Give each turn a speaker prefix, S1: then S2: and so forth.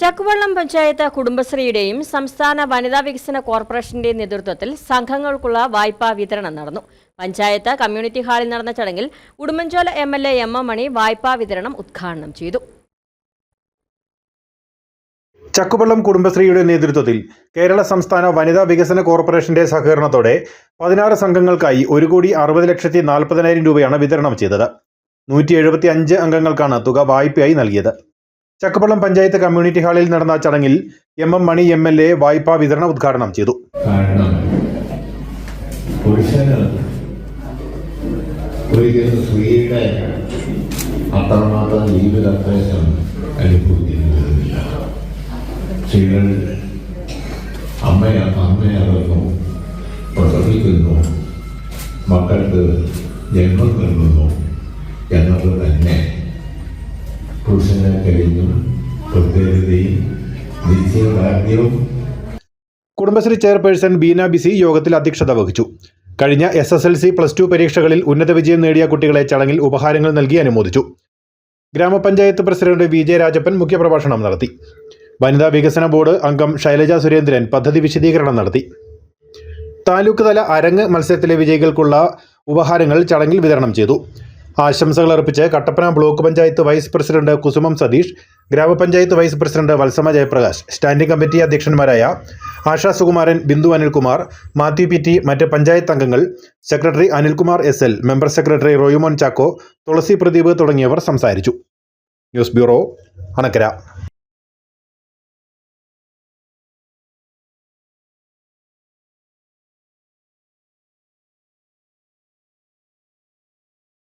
S1: ചക്കുവള്ളം പഞ്ചായത്ത് കുടുംബശ്രീയുടെയും സംസ്ഥാന വനിതാ വികസന കോർപ്പറേഷന്റെയും നേതൃത്വത്തിൽ സംഘങ്ങൾക്കുള്ള വായ്പാ വിതരണം നടന്നു. പഞ്ചായത്ത് കമ്മ്യൂണിറ്റി ഹാളിൽ നടന്ന ചടങ്ങിൽ Udumbanchola M L A M M Mani വായ്പാ വിതരണം ഉദ്ഘാടനം ചെയ്തു.
S2: ചക്കുവള്ളം കുടുംബശ്രീയുടെ നേതൃത്വത്തിൽ കേരള സംസ്ഥാന വനിതാ വികസന കോർപ്പറേഷന്റെ സഹകരണത്തോടെ പതിനാറ് സംഘങ്ങൾക്കായി ഒരു കോടി അറുപത് ലക്ഷത്തി നാൽപ്പതിനായിരം രൂപയാണ് വിതരണം ചെയ്തത്. നൂറ്റി എഴുപത്തി അഞ്ച് അംഗങ്ങൾക്കാണ് തുക വായ്പയായി നൽകിയത്. ചക്കുവള്ളം പഞ്ചായത്ത് കമ്മ്യൂണിറ്റി ഹാളിൽ നടന്ന ചടങ്ങിൽ M M Mani M L A വായ്പാ വിതരണം ഉദ്ഘാടനം ചെയ്തു.
S3: മക്കൾക്ക് ജന്മം നൽകുന്നു എന്നത് തന്നെ പുരുഷനെ കഴിഞ്ഞു
S2: കുടുംബശ്രീ ചെയർപേഴ്സൺ ബീന ബിസി യോഗത്തിൽ അധ്യക്ഷത വഹിച്ചു. കഴിഞ്ഞ S S L C plus two പരീക്ഷകളിൽ ഉന്നത വിജയം നേടിയ കുട്ടികളെ ചടങ്ങിൽ ഉപഹാരങ്ങൾ നൽകി അനുമോദിച്ചു. ഗ്രാമപഞ്ചായത്ത് പ്രസിഡന്റ് വി ജെ രാജപ്പൻ മുഖ്യപ്രഭാഷണം നടത്തി. വനിതാ വികസന ബോർഡ് അംഗം ശൈലജ സുരേന്ദ്രൻ പദ്ധതി വിശദീകരണം നടത്തി. താലൂക്ക് തല അരങ്ങ് മത്സരത്തിലെ വിജയികൾക്കുള്ള ഉപഹാരങ്ങൾ ചടങ്ങിൽ വിതരണം ചെയ്തു. ആശംസകൾ അർപ്പിച്ച് Kattappana block panchayat vice president Kusumam Satheesh ഗ്രാമപഞ്ചായത്ത് vice president Valsamma Jayaprakash standing committee അധ്യക്ഷന്മാരായ Asha Sukumaran Bindu Anilkumar Mathew P T മറ്റ് പഞ്ചായത്ത് അംഗങ്ങൾ secretary Anilkumar S L member secretary Royumon Chacko Thulasi Pradeep തുടങ്ങിയവർ സംസാരിച്ചു. News bureau Anakkara.